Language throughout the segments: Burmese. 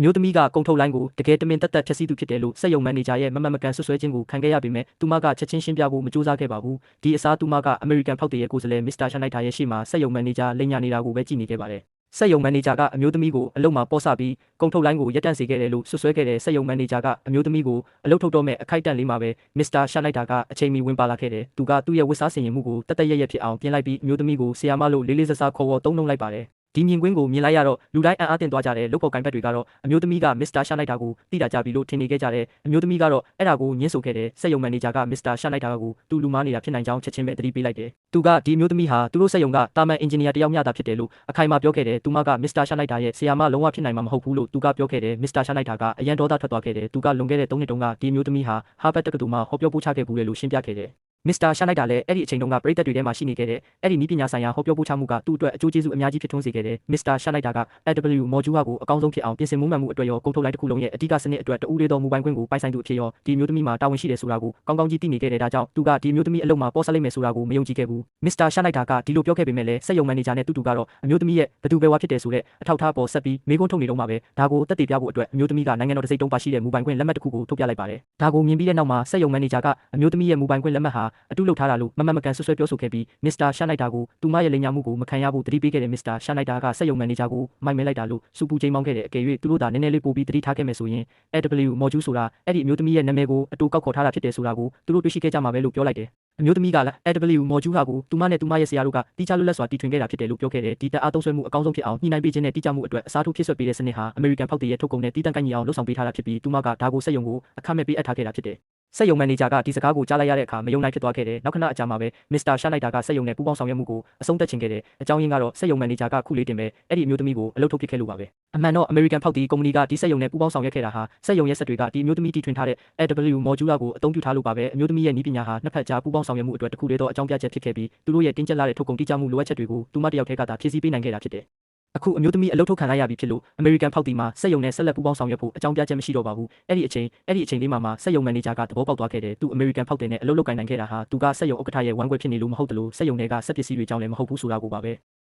အမျိုးသမီးကကုံထုတ်လိုင်းကိုတကယ်တမင်တက်တက်ဖျက်ဆီးသူဖြစ်တယ်လို့စက်ယုံမန်နေဂျာရဲ့မမတ်မကန်ဆွဆွဲခြင်းကိုခံခဲ့ရပေမဲ့သူမကချက်ချင်းရှင်းပြဖို့မကြိုးစားခဲ့ပါဘူးဒီအစားသူမကအမေရိကန်ဖောက်တရဲ့ကိုယ်စားလှယ်မစ္စတာရှန်လိုက်တာရဲ့ရှေ့မှာစက်ယုံမန်နေဂျာလိန်ညာနေတာကိုပဲကြည့်နေခဲ့ပါတယ်စက်ယုံမန်နေဂျာကအမျိုးသမီးကိုအလုပ်မှာပေါ့ဆပြီးကုံထုတ်လိုင်းကိုရက်တန့်စေခဲ့တယ်လို့ဆွဆွဲခဲ့တဲ့စက်ယုံမန်နေဂျာကအမျိုးသမီးကိုအလုပ်ထုတ်တော့မဲ့အခိုက်အတန့်လေးမှာပဲမစ္စတာရှန်လိုက်တာကအချိန်မီဝင်ပါလာခဲ့တယ်သူကသူ့ရဲ့ဝတ်စားဆင်ရင်မှုကိုတတ်တရရဖြစ်အောင်ပြင်လိုက်ပြီးအမျိုးသမီးကိုဆီယာမလို့လေးလေးဆဆခေါ်ဝေါ်သုံးနှုံလိုက်ပါတယ် ဒီမြင်ကွင်းကိုမြင်လိုက်ရတော့လူတိုင်းအံ့အားသင့်သွားကြတဲ့လုတ်ဖို့ကိုင်ဘက်တွေကတော့အမျိုးသမီးကမစ္စတာရှာလိုက်တာကိုသိတာကြပြီလို့ထင်နေခဲ့ကြတယ်အမျိုးသမီးကတော့အဲ့ဒါကိုညှင်းဆိုခဲ့တဲ့စက်ယုံမန်နေဂျာကမစ္စတာရှာလိုက်တာကိုသူလူမားနေတာဖြစ်နိုင်ကြောင်းချက်ချင်းပဲသတိပေးလိုက်တယ်သူကဒီအမျိုးသမီးဟာသူတို့စက်ယုံကတာမန်အင်ဂျင်နီယာတယောက်မျှသာဖြစ်တယ်လို့အခိုင်အမာပြောခဲ့တယ်သူမကမစ္စတာရှာလိုက်တာရဲ့ဆီယာမလုံးဝဖြစ်နိုင်မှာမဟုတ်ဘူးလို့သူကပြောခဲ့တယ်မစ္စတာရှာလိုက်တာကအရန်ဒေါသထွက်သွားခဲ့တယ်သူကလွန်ခဲ့တဲ့၃နှစ်တုန်းကဒီအမျိုးသမီးဟာဟာဘတ်တက္ကသိုလ်မှာဟောပြောပို့ချခဲ့ဘူးလေလို့ရှင်းပြခဲ့တယ် မစ္စတာရှာလိုက်တာလည်းအဲ့ဒီအချိန်တုန်းကပြည်သက်တွေထဲမှာရှိနေခဲ့တဲ့အဲ့ဒီနည်းပညာဆိုင်ရာဟောပြောပို့ချမှုကသူ့အတွက်အကျိုးကျေးဇူးအများကြီးဖြစ်ထွန်းစေခဲ့တယ်မစ္စတာရှာလိုက်တာက AW module ကိုအကောင်းဆုံးဖြစ်အောင်ပြင်ဆင်မှုမှန်မှုအတွက်ရောကုန်ထုတ်လိုက်တစ်ခုလုံးရဲ့အဓိကစနစ်အတွက်တူးလေးသောမူပိုင်ခွင့်ကိုပိုင်ဆိုင်သူအဖြစ်ရောဒီမျိုးသမီးမှာတာဝန်ရှိတယ်ဆိုတာကိုကောင်းကောင်းကြီးသိနေခဲ့တဲ့ဒါကြောင့်သူကဒီမျိုးသမီးအလုပ်မှာပေါ်ဆက်လိုက်မယ်ဆိုတာကိုမယုံကြည်ခဲ့ဘူးမစ္စတာရှာလိုက်တာကဒီလိုပြောခဲ့ပေမဲ့လည်းစက်ယုံမန်နေဂျာနဲ့တူတူကတော့အမျိုးသမီးရဲ့ဘသူပဲဝါဖြစ်တယ်ဆိုတဲ့အထောက်အထားပေါ်ဆက်ပြီးမေးခွန်းထုတ်နေတော့မှပဲဒါကိုတက်တည်ပြဖို့အတွက်အမျိုးသမီးကနိုင်ငံတော်တစိမ့်တုံးပါရှိတဲ့မူပိုင်ခွင့်လက်မှတ်တစ်ခုကိုထုတ်ပြလိုက်ပါတယ်ဒါကိုမြင်ပြီးတဲ့နောက်မှာစက်ယုံမန်နေဂျာကအမျိုးသမီးရဲ့မူပိုင်ခွင့်လက်မှတ်ဟာအတုလုပ်ထားတာလို့မမမကန်ဆွဆွဲပြောဆိုခဲ့ပြီးမစ္စတာရှာနိုင်တာကိုသူမရဲ့လိမ်ညာမှုကိုမခံရဖို့တတိပေးခဲ့တဲ့မစ္စတာရှာနိုင်တာကစက်ယုံမန်နေဂျာကိုမိုက်မဲလိုက်တာလို့စူပူချိန်မောင်းခဲ့တဲ့အကယ်၍သူတို့သာနည်းနည်းလေးပို့ပြီးတတိထားခဲ့မယ်ဆိုရင် AW module ဆိုတာအဲ့ဒီအမျိုးသမီးရဲ့နာမည်ကိုအတူကောက်ခေါ်ထားတာဖြစ်တယ်ဆိုတာကိုသူတို့တွေ့ရှိခဲ့ကြမှာပဲလို့ပြောလိုက်တယ်အမျိုးသမီးကလည်း AW module ဟာကိုသူမနဲ့သူမရဲ့ဆရာတို့ကတီးခြားလွတ်လပ်စွာတီထွင်ခဲ့တာဖြစ်တယ်လို့ပြောခဲ့တယ်ဒီတက်အားသုံးဆွဲမှုအကောင်းဆုံးဖြစ်အောင်ညှိနှိုင်းပေးခြင်းနဲ့တိကျမှုအတွက်အစားထိုးဖြစ်ဆွဲပေးတဲ့စနစ်ဟာ American ဖောက်တည်ရဲ့ထုတ်ကုန်နဲ့တီးတန့်ကိုင်းညီအောင်လှုပ်ဆောင်ပေးထားတာဖြစ်ပြီးသူမကဒါကိုစက်ယုံကိုအခမဲ့ပေးအပ်ထားခဲ့တာဖြစ်တယ်စက်ယုံမန်နေဂျာကဒီစကားကိုကြားလိုက်ရတဲ့အခါမယုံနိုင်ဖြစ်သွားခဲ့တယ်နောက်ခဏအကြာမှာပဲမစ္စတာရှာလိုက်တာကစက်ယုံနဲ့ပူးပေါင်းဆောင်ရွက်မှုကိုအဆုံးသတ်ချင်ခဲ့တယ်အကြောင်းရင်းကတော့စက်ယုံမန်နေဂျာကခုလေးတင်ပဲအဲ့ဒီအမျိုးသမီးကိုအလုပ်ထုတ်ပစ်ခဲ့လို့ပါပဲအမှန်တော့ American ဖောက်တီကုမ္ပဏီကဒီစက်ယုံနဲ့ပူးပေါင်းဆောင်ရွက်ခဲ့တာဟာစက်ယုံရဲ့စက်တွေကဒီအမျိုးသမီးတီထွင်ထားတဲ့ AW module ကိုအသုံးပြုထားလို့ပါပဲအမျိုးသမီးရဲ့နည်းပညာဟာနှစ်ဖက်ကြားပူးပေါင်းဆောင်ရွက်မှုအတွက်တစ်ခုတည်းသောအကြောင်းပြချက်ဖြစ်ခဲ့ပြီးသူတို့ရဲ့တင်းကျပ်လာတဲ့ထုတ်ကုန်တိကျမှုလိုအပ်ချက်တွေကိုသူမတယောက်တည်းကသာဖြည့်ဆည်းပေးနိုင်ခဲ့တာဖြစ်တယ် အခုအမျိုးသမီးအလုပ်ထုတ်ခံလိုက်ရပြီဖြစ်လို့ American ဖောက်တီမှာစက်ယုံနဲ့ဆက်လက်ပူးပေါင်းဆောင်ရွက်ဖို့အကြောင်းပြချက်မရှိတော့ပါဘူးအဲ့ဒီအချိန်အဲ့ဒီအချိန်လေးမှာမှစက်ယုံမန်နေဂျာကသဘောပေါက်သွားခဲ့တယ်သူ American ဖောက်တယ်နဲ့အလုပ်လုပ်ကိုင်နိုင်ခဲ့တာဟာသူကစက်ယုံဥက္ကဋ္ဌရဲ့ဝမ်းကွဲဖြစ်နေလို့မဟုတ်တယ်လို့စက်ယုံတွေကစက်ပစ္စည်းတွေကြောင့်လည်းမဟုတ်ဘူးဆိုတာကိုပါပဲ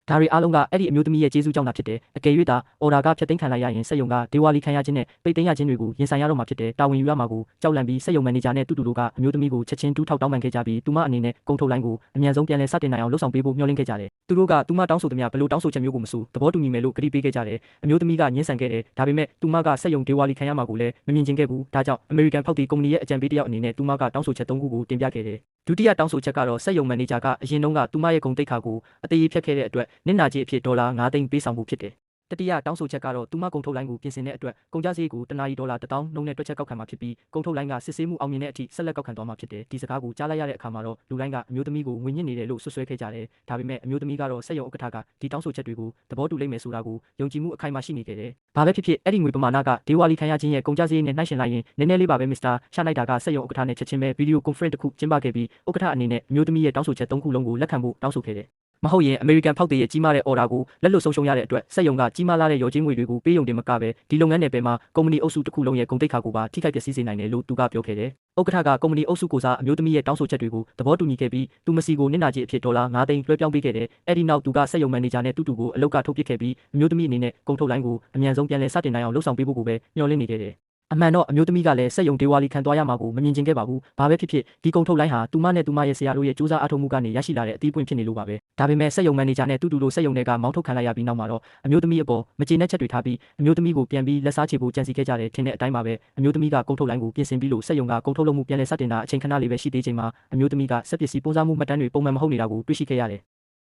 ဒါတွေအားလုံးကအဲ့ဒီအမျိုးသမီးရဲ့ကျေးဇူးကြောင့်သာဖြစ်တယ်အကယ်၍သာအော်ဒါကဖျက်သိမ်းခံလိုက်ရရင်စက်ယုံကဒေဝါလီခံရခြင်းနဲ့ပိတ်သိမ်းရခြင်းတွေကိုရင်ဆိုင်ရတော့မှာဖြစ်တယ်တာဝန်ယူရမှာကိုကြောက်လန့်ပြီးစက်ယုံမန်နေဂျာနဲ့တူတူတို့ကအမျိုးသမီးကိုချက်ချင်းတူးထောက်တောင်းပန်ခဲ့ကြပြီးသူမအနေနဲ့ကုန်ထုတ်လိုင်းကိုအမြန်ဆုံးပြန်လည်စတင်နိုင်အောင်လှုပ်ဆောင်ပေးဖို့မျှော်လင့်ခဲ့ကြတယ်သူတို့ကသူမတောင်းဆိုသမျှဘလို့တောင်းဆိုချက်မျိုးကိုမဆိုသဘောတူညီမယ်လို့ကတိပေးခဲ့ကြတယ်အမျိုးသမီးကညှင်းဆန်ခဲ့တယ်ဒါပေမဲ့သူမကစက်ယုံဒေဝါလီခံရမှာကိုလည်းမမြင်ချင်ခဲ့ဘူးဒါကြောင့် American ဖောက်တီကုမ္ပဏီရဲ့အကြံပေးတစ်ယောက်အနေနဲ့သူမကတောင်းဆိုချက်၃ခုကိုတင်ပြခဲ့တယ်ဒုတိယတောင်းဆိုချက်ကတော့စက်ယုံမန်နေဂျာကအရင်တုန်းကသူမရဲ့ဂုဏ်တိတ်ခါကိုအသေးဖြတ်ခဲ့တဲ့အတွက်နစ်နာကြေးအဖြစ်ဒေါ်လာ9သိန်းပေးဆောင်မှုဖြစ်တယ် တတိယတောင်းဆိုချက်ကတော့သူမကုန်ထုတ်လိုင်းကိုပြင်ဆင်တဲ့အတွက်ကုန်ကျစရိတ်ကိုတနာရီဒေါ်လာ1000နှုန်းနဲ့တွက်ချက်ကောက်ခံမှာဖြစ်ပြီးကုန်ထုတ်လိုင်းကစစ်ဆေးမှုအောင်မြင်တဲ့အထိဆက်လက်ကောက်ခံသွားမှာဖြစ်တယ်ဒီစကားကိုကြားလိုက်ရတဲ့အခါမှာတော့လူတိုင်းကအမျိုးသမီးကိုငွေညစ်နေတယ်လို့ဆွဆွဲခဲ့ကြတယ်ဒါပေမဲ့အမျိုးသမီးကတော့စက်ရုံဥက္ကဋ္ဌကဒီတောင်းဆိုချက်တွေကိုသဘောတူလိမ့်မယ်ဆိုတာကိုယုံကြည်မှုအခိုင်အမာရှိနေခဲ့တယ်ဘာပဲဖြစ်ဖြစ်အဲ့ဒီငွေပမာဏကဒေဝါလီခံရခြင်းရဲ့ကုန်ကျစရိတ်နဲ့နှိုင်းယှဉ်လိုက်ရင်နည်းနည်းလေးပါပဲမစ္စတာရှာနိုင်တာကစက်ရုံဥက္ကဋ္ဌနဲ့ချက်ချင်းပဲဗီဒီယိုကွန်ဖရင့်တစ်ခုကျင်းပခဲ့ပြီးဥက္ကဋ္ဌအနေနဲ့အမျိုးသမီးရဲ့တောင်းဆိုချက်၃ခုလုံးကိုလက်ခံဖို့တောင်းဆိုခဲ့တယ် မဟုတ်ရင် American ဖောက်တည်ရဲ့ကြီးမားတဲ့ order ကိုလက်လွတ်ဆုံးရှုံးရတဲ့အတွက်စက်ယုံကကြီးမားလာတဲ့ရော်ချင်းငွေတွေကိုပေးယုံတင်မကပဲဒီလုပ်ငန်းနယ်ပယ်မှာကုမ္ပဏီအုပ်စုတစ်ခုလုံးရဲ့ဂုဏ်သိက္ခာကိုပါထိခိုက်ပျက်စီးစေနိုင်တယ်လို့သူကပြောခဲ့တယ်။ဥက္ကဋ္ဌကကုမ္ပဏီအုပ်စုကိုစားအမျိုးသမီးရဲ့တောင်းဆိုချက်တွေကိုသဘောတူညီခဲ့ပြီးသူမစီကိုနစ်နာကြေးအဖြစ်ဒေါ်လာ9သိန်းလွှဲပြောင်းပေးခဲ့တယ်။အဲဒီနောက်သူကစက်ယုံမန်နေဂျာနဲ့တူတူကိုအလုပ်ကထုတ်ပစ်ခဲ့ပြီးအမျိုးသမီးအနေနဲ့ကုန်ထုတ်လိုင်းကိုအမြန်ဆုံးပြန်လည်စတင်နိုင်အောင်လှုပ်ဆောင်ပေးဖို့ကိုပဲမျှော်လင့်နေခဲ့တယ်။ အမှန်တော့အမျိုးသမီးကလည်းစက်ယုံဒေဝါလီခံသွားရမှာကိုမမြင်ချင်ခဲ့ပါဘူး။ဘာပဲဖြစ်ဖြစ်ဒီကုံထုတ်လိုင်းဟာသူမနဲ့သူမရဲ့ဆရာတို့ရဲ့စူးစမ်းအားထုတ်မှုကနေရရှိလာတဲ့အသီးပွင့်ဖြစ်နေလို့ပါပဲ။ဒါပေမဲ့စက်ယုံမန်နေဂျာနဲ့တူတူတို့စက်ယုံတွေကမောင်းထုတ်ခံလိုက်ရပြီးနောက်မှာတော့အမျိုးသမီးအပေါ်မကျေနပ်ချက်တွေထားပြီးအမျိုးသမီးကိုပြန်ပြီးလက်စားချေဖို့ကြံစည်ခဲ့ကြတယ်ထင်တဲ့အတိုင်းပါပဲ။အမျိုးသမီးကကုံထုတ်လိုင်းကိုပြင်ဆင်ပြီးလို့စက်ယုံကကုံထုတ်လုပ်မှုပြန်လည်စတင်တာအချိန်ခဏလေးပဲရှိသေးချိန်မှာအမျိုးသမီးကစက်ပစ္စည်းပုံစံမှုမှတ်တမ်းတွေပုံမှန်မဟုတ်နေတာကိုတွေ့ရှိခဲ့ရတယ်